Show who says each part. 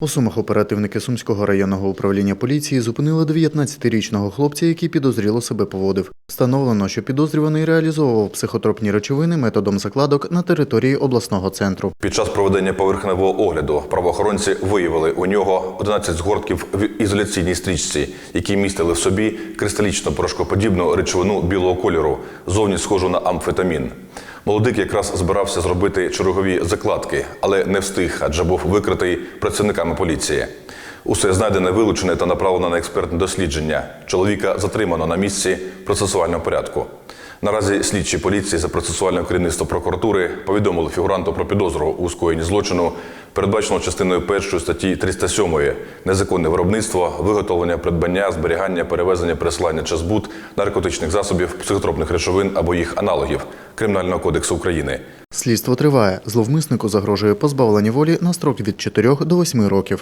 Speaker 1: У Сумах оперативники Сумського районного управління поліції зупинили 19-річного хлопця, який підозріло себе поводив. Встановлено, що підозрюваний реалізовував психотропні речовини методом закладок на території обласного центру.
Speaker 2: Під час проведення поверхневого огляду правоохоронці виявили у нього 11 згортків в ізоляційній стрічці, які містили в собі кристалічно порошкоподібну речовину білого кольору, зовні схожу на амфетамін. Молодик якраз збирався зробити чергові закладки, але не встиг, адже був викритий працівниками поліції. Усе знайдене вилучене та направлено на експертне дослідження. Чоловіка затримано на місці процесуального порядку. Наразі слідчі поліції за процесуальне керівництво прокуратури повідомили фігуранту про підозру у скоєнні злочину, передбаченого частиною першої статті 307 незаконне виробництво, виготовлення, придбання, зберігання, перевезення, пересилання чи збут наркотичних засобів, психотропних речовин або їх аналогів Кримінального кодексу України.
Speaker 1: Слідство триває. Зловмиснику загрожує позбавлення волі на строк від 4 до 8 років.